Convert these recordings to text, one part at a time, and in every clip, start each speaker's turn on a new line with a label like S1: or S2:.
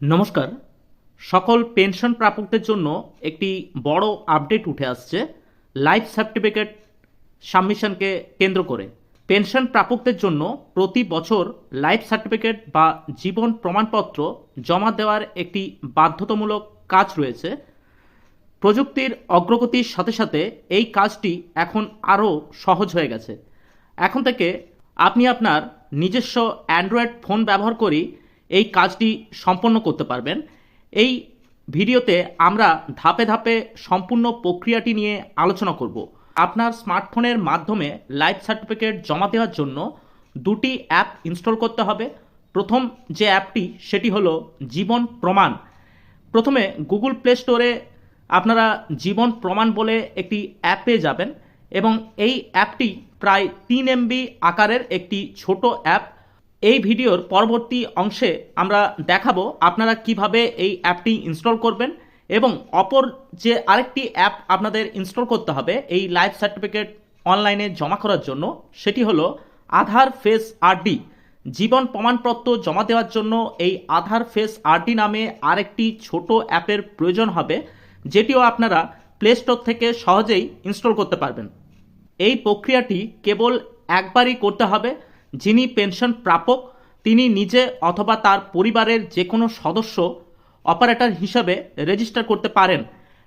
S1: নমস্কার। সকল পেনশন প্রাপকদের জন্য একটি বড় আপডেট উঠে আসছে, লাইফ সার্টিফিকেট সাবমিশনকে কেন্দ্র করে। পেনশন প্রাপকদের জন্য প্রতি বছর লাইফ সার্টিফিকেট বা জীবন প্রমাণপত্র জমা দেওয়ার একটি বাধ্যতামূলক কাজ রয়েছে। প্রযুক্তির অগ্রগতির সাথে সাথে এই কাজটি এখন আরও সহজ হয়ে গেছে। এখন থেকে আপনি আপনার নিজস্ব অ্যান্ড্রয়েড ফোন ব্যবহার করেই এই কাজটি সম্পন্ন করতে পারবেন। এই ভিডিওতে আমরা ধাপে ধাপে সম্পূর্ণ প্রক্রিয়াটি নিয়ে আলোচনা করব। আপনার স্মার্টফোনের মাধ্যমে লাইফ সার্টিফিকেট জমা দেওয়ার জন্য দুটি অ্যাপ ইনস্টল করতে হবে। প্রথম যে অ্যাপটি, সেটি হলো জীবন প্রমাণ। প্রথমে গুগল প্লে স্টোরে আপনারা জীবন প্রমাণ বলে একটি অ্যাপ পেয়ে যাবেন এবং এই অ্যাপটি প্রায় তিন এমবি আকারের একটি ছোট অ্যাপ এই ভিডিওর পরবর্তী অংশে আমরা দেখাবো আপনারা কীভাবে এই অ্যাপটি ইনস্টল করবেন এবং অপর যে আরেকটি অ্যাপ আপনাদের ইনস্টল করতে হবে এই লাইফ সার্টিফিকেট অনলাইনে জমা করার জন্য, সেটি হলো আধার ফেস আরডি জীবন প্রমাণপত্র জমা দেওয়ার জন্য এই আধার ফেস আরডি নামে আরেকটি ছোট অ্যাপের প্রয়োজন হবে, যেটিও আপনারা প্লে স্টোর থেকে সহজেই ইনস্টল করতে পারবেন। এই প্রক্রিয়াটি কেবল একবারই করতে হবে যিনি পেনশন প্রাপক, তিনি নিজে অথবা তার পরিবারের যে কোনো সদস্য, অপারেটর হিসাবে রেজিস্টার করতে পারেন।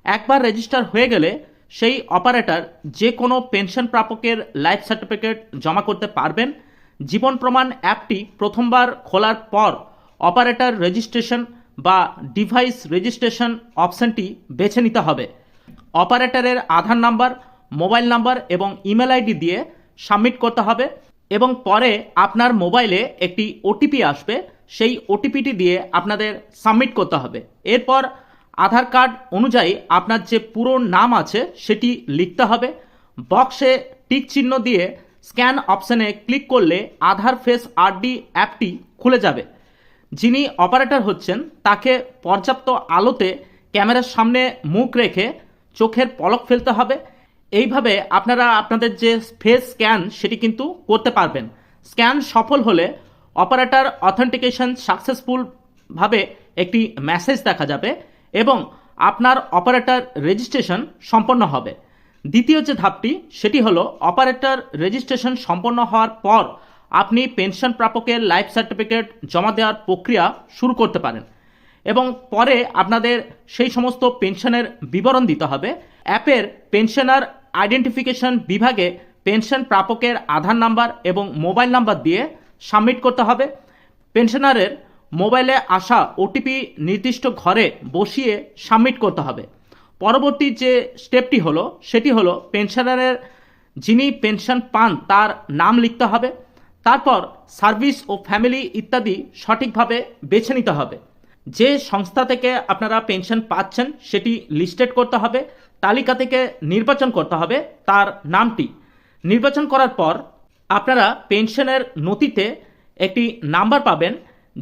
S1: একবার রেজিস্টার হয়ে গেলে সেই অপারেটর যে কোনো পেনশন প্রাপকের লাইফ সার্টিফিকেট জমা করতে পারবেন। জীবন প্রমাণ অ্যাপটি প্রথমবার খোলার পর অপারেটর রেজিস্ট্রেশন বা ডিভাইস রেজিস্ট্রেশন অপশনটি বেছে নিতে হবে। অপারেটরের আধার নাম্বার, মোবাইল নাম্বার এবং ইমেল আইডি দিয়ে সাবমিট করতে হবে। এবং পরে আপনার মোবাইলে একটি ওটিপি আসবে। সেই ওটিপিটি দিয়ে আপনাদের সাবমিট করতে হবে। এরপর আধার কার্ড অনুযায়ী আপনার যে পুরো নাম আছে, সেটি লিখতে হবে। বক্সে টিক চিহ্ন দিয়ে স্ক্যান অপশানে ক্লিক করলে আধার ফেস আরডি অ্যাপটি খুলে যাবে। যিনি অপারেটর হচ্ছেন, তাকে পর্যাপ্ত আলোতে ক্যামেরার সামনে মুখ রেখে চোখের পলক ফেলতে হবে। এইভাবে আপনারা আপনাদের যে ফেস স্ক্যান সেটি কিন্তু করতে পারবেন। স্ক্যান সফল হলে অপারেটার অথেন্টিকেশন সাকসেসফুলভাবে একটি মেসেজ দেখা যাবে এবং আপনার অপারেটর রেজিস্ট্রেশন সম্পন্ন হবে। দ্বিতীয় যে ধাপটি, সেটি হলো অপারেটর রেজিস্ট্রেশন সম্পন্ন হওয়ার পর আপনি পেনশন প্রাপকের লাইফ সার্টিফিকেট জমা দেওয়ার প্রক্রিয়া শুরু করতে পারেন এবং পরে আপনাদের সেই সমস্ত পেনশনের বিবরণ দিতে হবে। অ্যাপের পেনশনার আইডেন্টিফিকেশন বিভাগে পেনশন প্রাপকের আধার নাম্বার এবং মোবাইল নাম্বার দিয়ে সাবমিট করতে হবে। পেনশনারের মোবাইলে আসা ওটিপি নির্দিষ্ট ঘরে বসিয়ে সাবমিট করতে হবে। পরবর্তী যে স্টেপটি হলো, সেটি হলো পেনশনারের যিনি পেনশন পান, তার নাম লিখতে হবে। তারপর সার্ভিস ও ফ্যামিলি ইত্যাদি সঠিকভাবে বেছে নিতে হবে। যে সংস্থা থেকে আপনারা পেনশন পাচ্ছেন, সেটি লিস্টেড করতে হবে। তালিকা থেকে নির্বাচন করতে হবে, তার নামটি। নির্বাচন করার পর আপনারা পেনশনের নথিতে একটি নাম্বার পাবেন,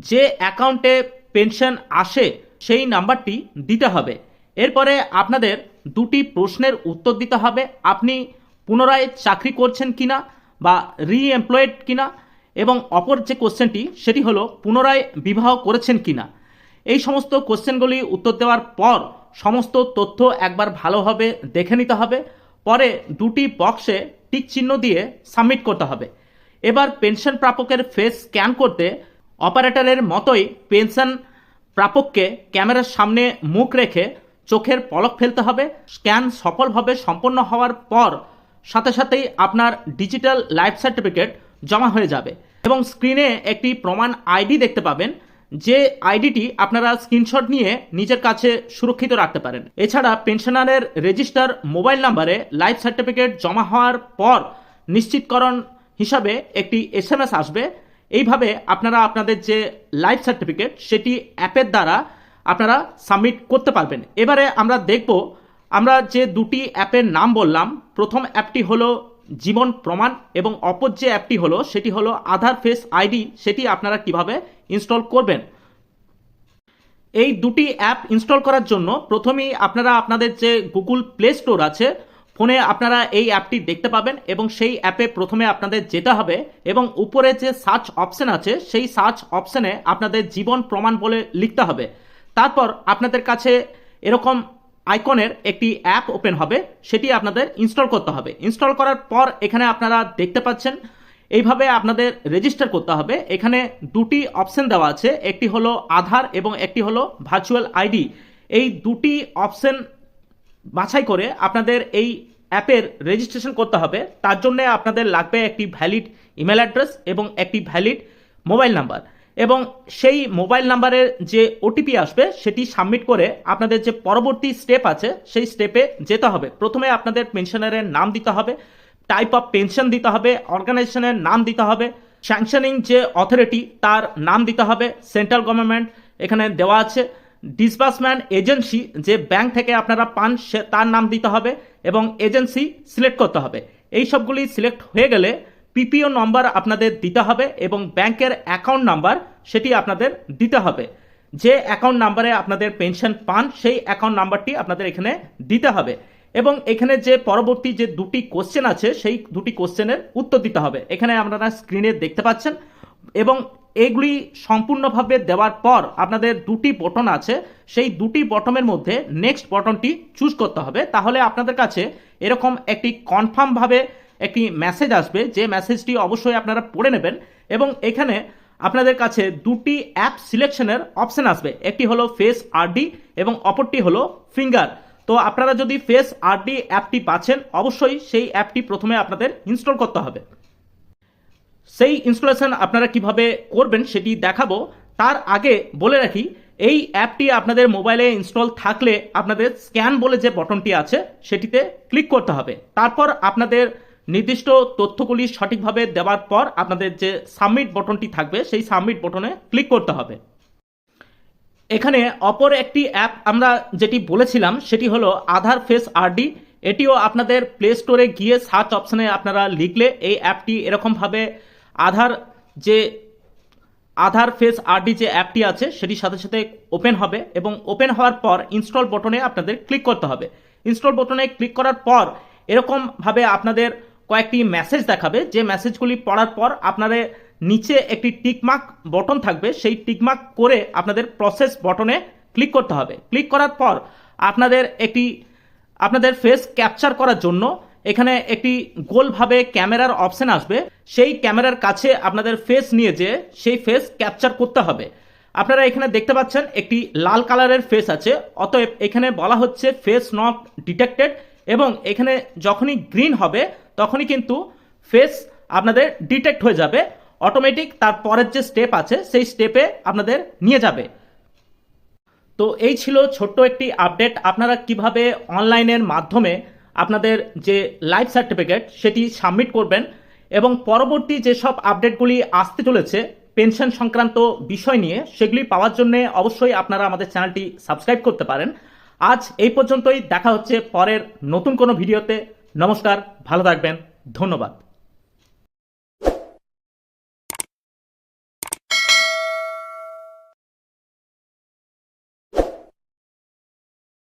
S1: যে অ্যাকাউন্টে পেনশন আসে সেই নাম্বারটি দিতে হবে। এরপরে আপনাদের দুটি প্রশ্নের উত্তর দিতে হবে, আপনি পুনরায় চাকরি করছেন কিনা বা রি এমপ্লয়েড কিনা এবং অপর যে কোশ্চেনটি, সেটি হলো পুনরায় বিবাহ করেছেন কিনা। এই সমস্ত কোশ্চেনগুলি উত্তর দেওয়ার পর সমস্ত তথ্য একবার ভালোভাবে দেখে নিতে হবে। পরে দুটি বক্সে টিক চিহ্ন দিয়ে সাবমিট করতে হবে। এবার পেনশন প্রাপকের ফেস স্ক্যান করতে অপারেটরের মতোই পেনশন প্রাপককে ক্যামেরার সামনে মুখ রেখে চোখের পলক ফেলতে হবে। স্ক্যান সফলভাবে সম্পন্ন হওয়ার পর সাথে সাথেই আপনার ডিজিটাল লাইফ সার্টিফিকেট জমা হয়ে যাবে। এবং স্ক্রিনে একটি প্রমাণ আইডি দেখতে পাবেন। যে আইডিটি আপনারা স্ক্রিনশট নিয়ে নিজের কাছে সুরক্ষিত রাখতে পারেন। এছাড়া পেনশনারের রেজিস্টার মোবাইল নাম্বারে লাইফ সার্টিফিকেট জমা হওয়ার পর নিশ্চিতকরণ হিসাবে একটি এস এম এস আসবে। এইভাবে আপনারা আপনাদের যে লাইফ সার্টিফিকেট সেটি অ্যাপের দ্বারা আপনারা সাবমিট করতে পারবেন। এবারে আমরা দেখব, আমরা যে দুটি অ্যাপের নাম বললাম, প্রথম অ্যাপটি হলো জীবন প্রমাণ এবং অপর যে অ্যাপটি হলো, সেটি হলো আধার ফেস আইডি সেটি আপনারা কীভাবে ইনস্টল করবেন? এই দুটি অ্যাপ ইনস্টল করার জন্য প্রথমেই আপনারা আপনাদের যে গুগল প্লে স্টোর আছে, ফোনে আপনারা এই অ্যাপটি দেখতে পাবেন এবং সেই অ্যাপে প্রথমে আপনাদের যেতে হবে এবং উপরে যে সার্চ অপশন আছে, সেই সার্চ অপশনে আপনাদের জীবন প্রমাণ বলে লিখতে হবে। তারপর আপনাদের কাছে এরকম আইকনের একটি অ্যাপ ওপেন হবে, সেটি আপনাদের ইনস্টল করতে হবে। ইনস্টল করার পর এখানে আপনারা দেখতে পাচ্ছেন, এইভাবে আপনাদের রেজিস্টার করতে হবে। এখানে দুটি অপশন দেওয়া আছে, একটি হলো আধার এবং একটি হলো ভার্চুয়াল আইডি। এই দুটি অপশন বাছাই করে আপনাদের এই অ্যাপের রেজিস্ট্রেশন করতে হবে। তার জন্য আপনাদের লাগবে একটি ভ্যালিড ইমেল অ্যাড্রেস এবং একটি ভ্যালিড মোবাইল নাম্বার। এবং সেই মোবাইল নাম্বারের যে ওটিপি আসবে, সেটি সাবমিট করে আপনাদের যে পরবর্তী স্টেপ আছে, সেই স্টেপে যেতে হবে। প্রথমে আপনাদের পেনশনারের নাম দিতে হবে, টাইপ অফ পেনশন দিতে হবে, অর্গানাইজেশনের নাম দিতে হবে, স্যাংশনিং যে অথরিটি, তার নাম দিতে হবে, সেন্ট্রাল গভর্নমেন্ট এখানে দেওয়া আছে ডিসবার্সম্যান্ট এজেন্সি যে ব্যাংক থেকে আপনারা পান, সে তার নাম দিতে হবে এবং এজেন্সি সিলেক্ট করতে হবে। এই সবগুলি সিলেক্ট হয়ে গেলে পিপিও নম্বর আপনাদের দিতে হবে এবং ব্যাংকের অ্যাকাউন্ট নাম্বার সেটি আপনাদের দিতে হবে। যে অ্যাকাউন্ট নাম্বারে আপনাদের পেনশন পান, সেই অ্যাকাউন্ট নাম্বারটি আপনাদের এখানে দিতে হবে। এবং এখানে যে পরবর্তী যে দুটি কোশ্চেন আছে, সেই দুটি কোশ্চেনের উত্তর দিতে হবে। এখানে আপনারা স্ক্রিনে দেখতে পাচ্ছেন। এবং এগুলি সম্পূর্ণভাবে দেওয়ার পর আপনাদের দুটি বটন আছে। সেই দুটি বটনের মধ্যে নেক্সট বটনটি চুজ করতে হবে। তাহলে আপনাদের কাছে এরকম একটি কনফার্মভাবে একটি মেসেজ আসবে, যে মেসেজটি অবশ্যই আপনারা পড়ে নেবেন এবং এখানে আপনাদের কাছে দুটি অ্যাপ সিলেকশনের অপশান আসবে। একটি হলো ফেস আরডি এবং অপরটি হলো ফিঙ্গার তো আপনারা যদি ফেস আরডি অ্যাপটি পাচ্ছেন, অবশ্যই সেই অ্যাপটি প্রথমে আপনাদের ইনস্টল করতে হবে। সেই ইনস্টলেশন আপনারা কীভাবে করবেন সেটি দেখাবো। তার আগে বলে রাখি, এই অ্যাপটি আপনাদের মোবাইলে ইনস্টল থাকলে আপনাদের স্ক্যান বলে যে বটনটি আছে, সেটিতে ক্লিক করতে হবে। তারপর আপনাদের নির্দিষ্ট তথ্যগুলি সঠিকভাবে দেওয়ার পর আপনাদের যে সাবমিট বটনটি থাকবে, সেই সাবমিট বটনে ক্লিক করতে হবে। এখানে অপর একটি অ্যাপ আমরা যেটি বলেছিলাম, সেটি হলো আধার ফেস আরডি। এটিও আপনাদের প্লে স্টোরে গিয়ে সার্চ অপশানে আপনারা লিখলে এই অ্যাপটি এরকমভাবে আধার যে, আধার ফেস আরডি যে অ্যাপটি আছে সেটির সাথে সাথে ওপেন হবে এবং ওপেন হওয়ার পর ইনস্টল বটনে আপনাদের ক্লিক করতে হবে। ইনস্টল বটনে ক্লিক করার পর এরকমভাবে আপনাদের কয়েকটি মেসেজ দেখাবে। যে মেসেজগুলি পড়ার পর আপনাদের নিচে একটি টিকমার্ক বটন থাকবে। সেই টিকমার্ক করে আপনাদের প্রসেস বটনে ক্লিক করতে হবে। ক্লিক করার পর আপনাদের একটি, আপনাদের ফেস ক্যাপচার করার জন্য এখানে একটি গোলভাবে ক্যামেরার অপশন আসবে। সেই ক্যামেরার কাছে আপনাদের ফেস নিয়ে যে সেই ফেস ক্যাপচার করতে হবে। আপনারা এখানে দেখতে পাচ্ছেন একটি লাল কালারের ফেস আছে। অতএব এখানে বলা হচ্ছে ফেস নট ডিটেক্টেড এবং এখানে যখনই গ্রিন হবে তখনই কিন্তু ফেস আপনাদের ডিটেক্ট হয়ে যাবে অটোমেটিক তার পরের যে স্টেপ আছে, সেই স্টেপে আপনাদের নিয়ে যাবে। তো এই ছিল ছোট্ট একটি আপডেট আপনারা কীভাবে অনলাইনের মাধ্যমে আপনাদের যে লাইফ সার্টিফিকেট সেটি সাবমিট করবেন এবং পরবর্তী যেসব আপডেটগুলি আসতে চলেছে পেনশন সংক্রান্ত বিষয় নিয়ে, সেগুলি পাওয়ার জন্য অবশ্যই আপনারা আমাদের চ্যানেলটি সাবস্ক্রাইব করতে পারেন। আজ এই পর্যন্তই। দেখা হচ্ছে পরের নতুন কোনো ভিডিওতে নমস্কার ভালো থাকবেন ধন্যবাদ।